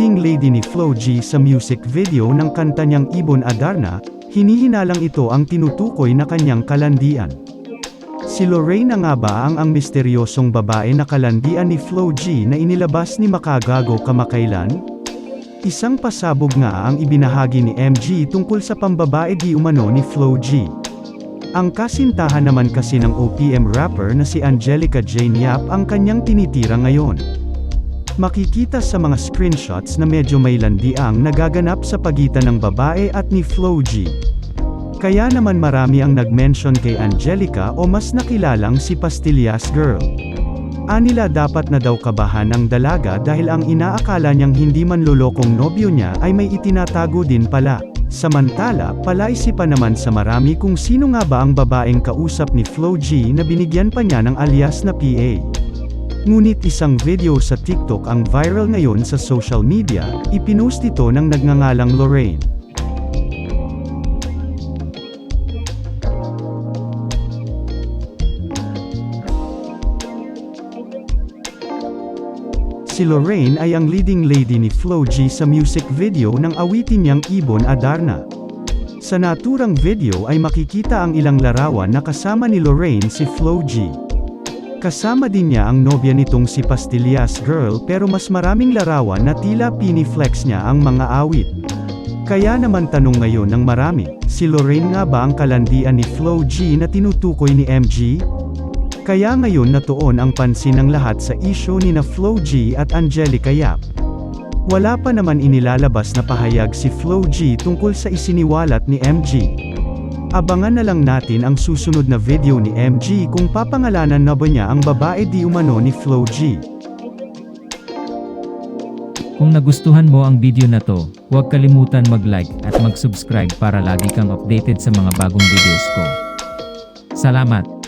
leading lady ni Flo G sa music video ng kanta niyang Ibon Adarna, hinihinalang ito ang tinutukoy na kanyang kalandian. Si Lorraine nga ba ang ang misteryosong babae na kalandian ni Flo G na inilabas ni Makagago kamakailan? Isang pasabog nga ang ibinahagi ni MG tungkol sa pambabae di umano ni Flo G. Ang kasintahan naman kasi ng OPM rapper na si Angelica Jane Yap ang kanyang tinitira ngayon. Makikita sa mga screenshots na medyo may landiang nagaganap sa pagitan ng babae at ni Flo G. Kaya naman marami ang nag-mention kay Angelica o mas nakilalang si Pastillas Girl. Anila dapat na daw kabahan ang dalaga dahil ang inaakala niyang hindi man lolokong nobyo niya ay may itinatago din pala. Samantala, palaisipan naman sa marami kung sino nga ba ang babaeng kausap ni Flo G na binigyan pa niya ng alias na PA. Ngunit isang video sa TikTok ang viral ngayon sa social media, ipinost ito ng nagngangalang Lorraine. Si Lorraine ay ang leading lady ni Flo G sa music video ng awitin niyang Ibon Adarna. Sa naturang video ay makikita ang ilang larawan na kasama ni Lorraine si Flo G. Kasama din niya ang nobya nitong si Pastillas Girl pero mas maraming larawan na tila piniflex niya ang mga awit. Kaya naman tanong ngayon ng marami, si Lorraine nga ba ang kalandian ni Flo G na tinutukoy ni MG? Kaya ngayon natuon ang pansin ng lahat sa isyo ni na Flo G at Angelica Yap. Wala pa naman inilalabas na pahayag si Flo G tungkol sa isiniwalat ni MG. Abangan na lang natin ang susunod na video ni MG kung papangalanan na ba niya ang babae di umano ni Flo G. Kung nagustuhan mo ang video na to, huwag kalimutan mag-like at mag-subscribe para lagi kang updated sa mga bagong videos ko. Salamat!